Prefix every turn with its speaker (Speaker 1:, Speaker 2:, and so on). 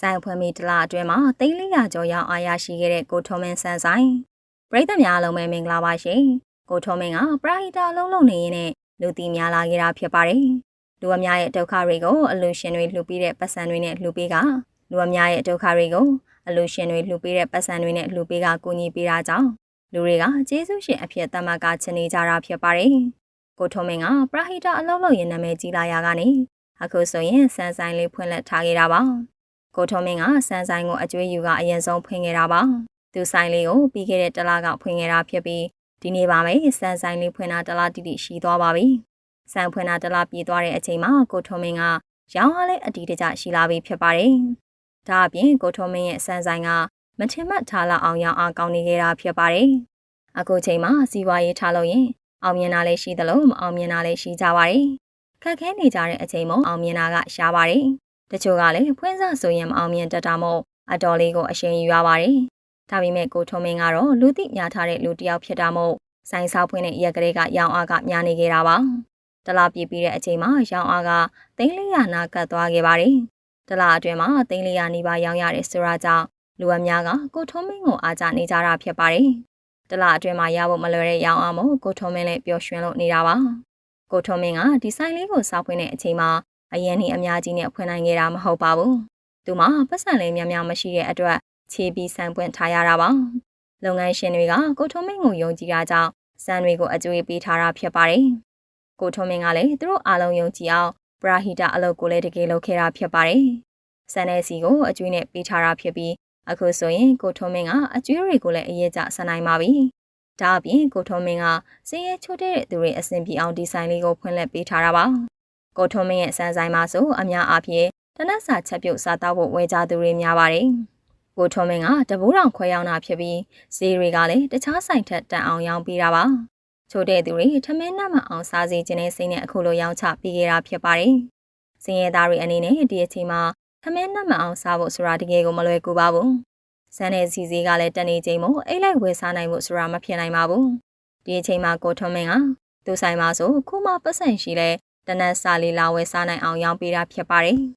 Speaker 1: ဆိုင်ဖွင့်ပြီးတလားအတွင်းမှာသိန်း400ကျော်ရောက်အားရရှိခဲ့တဲ့ကိုထုံးမင်းဆန်းဆိုင်ပရိသတ်များအားလုံးပဲမင်္ဂလာပါရှင်ကိုထုံးမင်းကပရာဟိတာအလုံးလုံးနေရင်းနဲ့လူတီများလာခဲ့တာဖြစ်ပါတယ်လူအများရဲ့ဒုက္ခတွေကိုအလူရှင်တွေလှူပေးတဲ့ပတ်စံတွေနဲ့လှူပေးကလူအများရဲ့ဒုက္ခတွေကိုအလူရှင်တွေလှူပေးတဲ့ပတ်စံတွေနဲ့လှူပေးကကူညီပေးတာကြောင့်လူတွေကကျေးဇူးရှင်အဖြစ်တမကချင်နေကြတာဖြစ်ပါတယ်ကိုထုံးမင်းကပရာဟိတာအလုံးလုံးရဲ့နာမည်ကြီးလာရကနေအခုဆိုရင်စန်းဆိုင်လေးဖွင့်လှစ်ထားခဲ့တာပါ ကိုထုံးမင်းကစန်းဆိုင်ကိုအကျွေးယူကအရင်ဆုံးဖွင့်ခဲ့တာပါသူဆိုင်လေးကိုပြီးခဲ့တဲ့တလားကဖွင့်ခဲ့တာဖြစ်ပြီးဒီနေ့ပါမယ်စန်းဆိုင်လေးဖွင့်တာတလားတိတိရှိသွားပါပြီစံဖွင့်တာတလားပြေးသွားတဲ့အချိန်မှာကိုထုံးမင်းကရောင်းအားလေးအတီးတကျရှိလာပြီဖြစ်ပါတယ်ဒါအပြင်ကိုထုံးမင်းရဲ့စန်းဆိုင်ကမထင်မှတ်ထားလောက်အောင်ရောင်းအားကောင်းနေခဲ့တာဖြစ်ပါတယ်အခုချိန်မှာစီးပွားရေးထားလို့ရင်အောင်မြင်တာလည်းရှိသလိုမအောင်မြင်တာလည်းရှိကြပါတယ်ခက်ခဲနေကြတဲ့အချိန်မှာအောင်မြင်တာကရှားပါတယ် တချို့ကလည်းဖွင့်စဆိုရင်မအောင်မြင်တတ်တာမို့အတော်လေးကိုအရှင်ယူရပါတယ်ဒါပေမဲ့ကိုထုံးမင်းကတော့လူသိများထားတဲ့လူတစ်ယောက်ဖြစ်တာမို့ဆိုင်ဆောက်ဖွင့်တဲ့ရက်ကလေးကရောင်းအားကများနေခဲ့တာပါတလားပြည့်ပြီးတဲ့အချိန်မှာရောင်းအားကသိန်း400နာကတ်သွားခဲ့ပါတယ်တလားအတွင်းမှာသိန်း400နီးပါးရောင်းရတယ်ဆိုတာကြောင့်လူအများကကိုထုံးမင်းကိုအားကြနေကြတာဖြစ်ပါတယ်တလားအတွင်းမှာရဖို့မလွယ်တဲ့ရောင်းအားမို့ကိုထုံးမင်းလည်းပျော်ရွှင်လို့နေတာပါကိုထုံးမင်းကဒီဆိုင်လေးကိုစောက်ဖွင့်တဲ့အချိန်မှာ အရင်နေ့အများကြီးနဲ့ဖွင့်နိုင်ခဲ့တာမဟုတ်ပါဘူးသူမှပတ်စံလေးများများမရှိတဲ့အတွက်ခြေပြီးဆိုင်ပွင့်ထားရတာပါလုပ်ငန်းရှင်တွေကကိုထုံးမင်းကိုယုံကြည်တာကြောင့်စံတွေကိုအကျွေးပေးထားတာဖြစ်ပါတယ်ကိုထုံးမင်းကလည်းသူတို့အားလုံးယုံကြည်အောင်ပရာဟိတအလုပ်ကိုလည်းတကယ်လုပ်ခဲ့တာဖြစ်ပါတယ်စံတဲ့စီကိုအကျွေးနဲ့ပေးထားတာဖြစ်ပြီးအခုဆိုရင်ကိုထုံးမင်းကအကျွေးတွေကိုလည်းအရေးကြဆန်နိုင်ပါပြီဒါအပြင်ကိုထုံးမင်းကစင်းရဲချိုးတဲ့သူတွေအဆင်ပြေအောင်ဒီဇိုင်းလေးကိုဖွင့်လှစ်ပေးထားတာပါ ကိုထုံးမင်းရဲ့စမ်းဆိုင်မှာဆိုအများအားဖြင့်တနက်စာချက်ပြုတ်စားတော့ဖို့ဝယ်ကြသူတွေများပါတယ်။ကိုထုံးမင်းကတဘိုးတောင်ခွဲရောင်းတာဖြစ်ပြီးဈေးတွေကလည်းတခြားဆိုင်ထက်တန်အောင်ရောင်းပေးတာပါ။ချိုးတဲ့သူတွေထမင်းနှမအောင်စားစီခြင်းနဲ့စိတ်နဲ့အခုလိုရောင်းချပေးခဲ့တာဖြစ်ပါတယ်။စင်ရဲသားတွေအနေနဲ့ဒီအချိန်မှာထမင်းနှမအောင်စားဖို့ဆိုတာတကယ်ကိုမလွယ်ကူပါဘူး။စမ်းတဲ့စီစီကလည်းတနေချိန်မို့အိတ်လိုက်ဝယ်စားနိုင်ဖို့ဆိုတာမဖြစ်နိုင်ပါဘူး။ဒီအချိန်မှာကိုထုံးမင်းကသူ့ဆိုင်မှာဆိုခုမှပတ်စံရှိလဲ တနက်စာလေးလာဝယ်စားနိုင်အောင်ရောင်းပေးတာဖြစ်ပါတယ်